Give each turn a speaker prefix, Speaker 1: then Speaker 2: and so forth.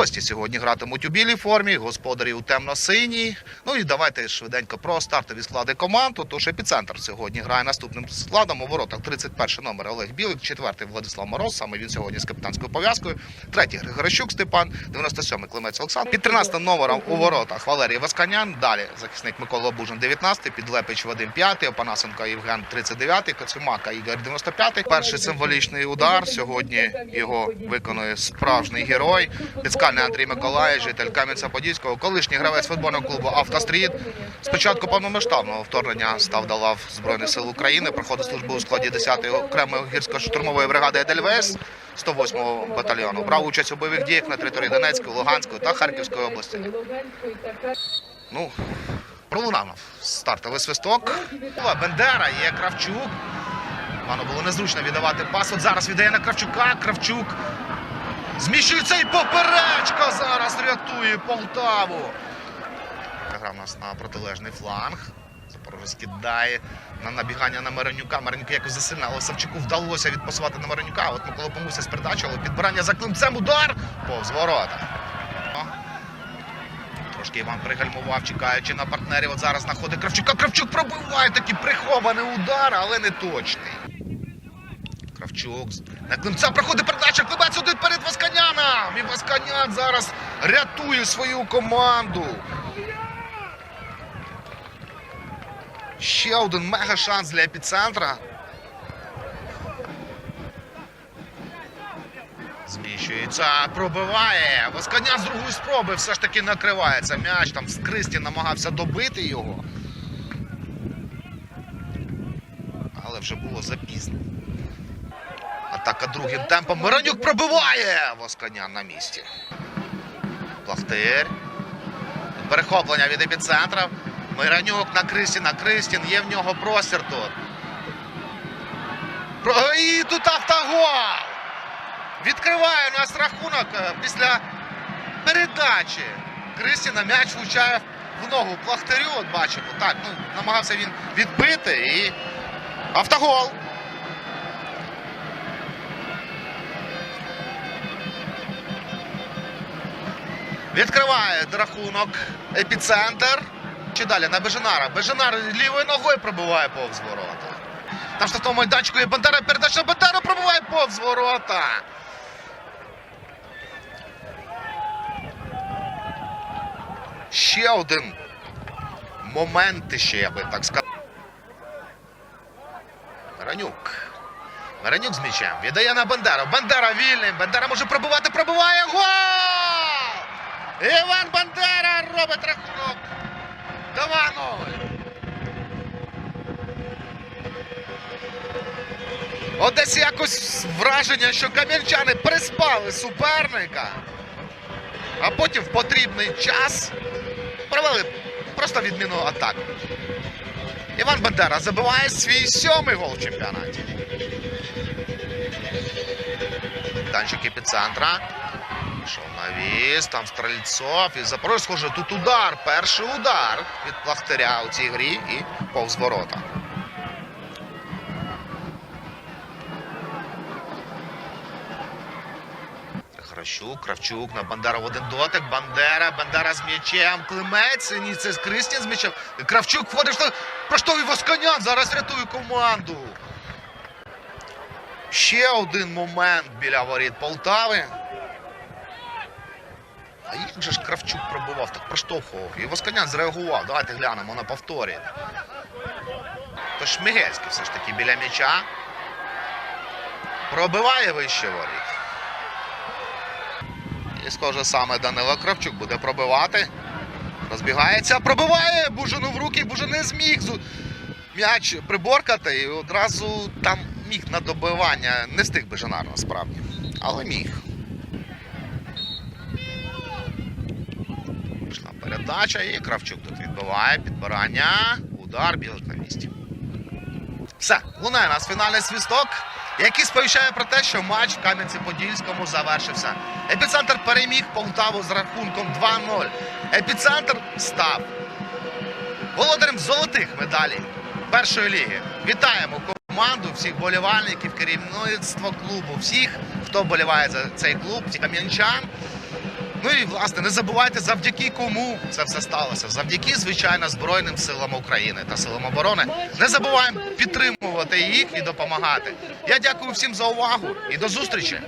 Speaker 1: Гості сьогодні гратимуть у білій формі, господарі у темно-синій. Ну і давайте швиденько про стартові склади команд. Тож епіцентр сьогодні грає наступним складом. У воротах 31 номер Олег Білик, 4 Владислав Мороз. Саме він сьогодні з капітанською пов'язкою. Третій Григорощук Степан, 97 Климець Олександр. Під 13 номером у воротах Валерій Васканян. Далі захисник Микола Бужин, 19 Підлепич Вадим 5 Опанасенко Євген 39 Коцюмака Ігор 95 Перший символічний удар. Сьогодні його виконує справжній герой. Підскальний Андрій Миколаїв, житель Кам'янця-Подільського, колишній гравець футбольного клубу Автостріт. Спочатку повномасштабного вторгнення став до лав Збройних сил України. Проходив службу у складі 10-ї окремої гірсько-штурмової бригади Едельвейс 108-го батальйону. Брав участь у бойових діях на території Донецької, Луганської та Харківської області. Ну, пролунав стартовий свисток. Бендера є Кравчук. Пану було незручно віддавати пас. От зараз віддає на Кравчука. Кравчук зміщується і поперечка зараз рятує Полтаву. Грав нас на протилежний фланг. Запорожець кидає на набігання на Маранюка. Маранюк якось засильно, але Савчуку вдалося відпасувати на Маранюка. От Микола Помуся з передачі, але підбирання за климцем удар повз ворота. Трошки Іван пригальмував, чекаючи на партнерів. От зараз знаходить Кравчука. Кравчук пробиває такий прихований удар, але не точний. Кравчук на Климця проходить передача. Климець один перед Васканяном. І Васканян зараз рятує свою команду. Ще один мега шанс для епіцентра. Зміщується, пробиває. Восканян з другої спроби все ж таки накривається. М'яч там з Кристі намагався добити його. Але вже було запізно. Атака другим темпом. Миронюк пробиває! Восканян на місці. Плахтир. Перехоплення від епіцентра. Миронюк на Кристі, на Кристін. Є в нього простір тут. І тут автогол! Відкриває нас рахунок е, після передачі. Кристіна м'яч влучає в ногу Плахтарю. От бачимо. Так, ну, намагався він відбити і автогол. Відкриває рахунок епіцентр. Чи далі на Бежинара. Бежинар лівою ногою пробиває повз ворота. Там ж на тому майданчику є Бандера, передача Бандера пробиває повз ворота. Ще один момент ще, я би так сказав. Миранюк. Миранюк з м'ячем. Віддає на Бандеру. Бандера вільним. Бандера може пробивати, пробиває. Гол! Бандера робить рахунок. 2-0. От десь якось враження, що кам'янчани приспали суперника, а потім в потрібний час провели просто відміну атаку. Іван Бандера забиває свій сьомий гол в чемпіонаті. Танчик епіцентра. Пішов навіс, там Стрельцов і Запорожець схоже, тут удар. Перший удар від Плахтаря у цій грі і повз ворота. Хращук, Кравчук на Бандера в один дотик. Бандера, Бандера з м'ячем. Климець. Ні, це Кристін з м'ячем. Кравчук входить. в- Проштовий Восканян. Зараз рятує команду. Ще один момент біля воріт Полтави. А як же ж Кравчук пробивав, так проштовхував. І Восканян зреагував. Давайте глянемо на повторі. То Шмигельський все ж таки біля м'яча. Пробиває вище воріт. І схоже саме Данило Кравчук буде пробивати. Розбігається, пробиває Бужину в руки. Бужин не зміг м'яч приборкати. І одразу там міг на добивання. Не встиг Бежанар насправді. Але міг. Передача і Кравчук тут відбиває. Підбирання. Удар білик на місці. Все, лунає нас фінальний свісток, який сповіщає про те, що матч в Кам'янці-Подільському завершився. Епіцентр переміг Полтаву з рахунком 2-0. Епіцентр став володарем золотих медалей першої ліги. Вітаємо команду, всіх болівальників, керівництво клубу, всіх, хто боліває за цей клуб, кам'янчан. Ну і власне не забувайте, завдяки кому це все сталося. Завдяки, звичайно, Збройним силам України та силам оборони. Не забуваємо підтримувати їх і допомагати. Я дякую всім за увагу і до зустрічі.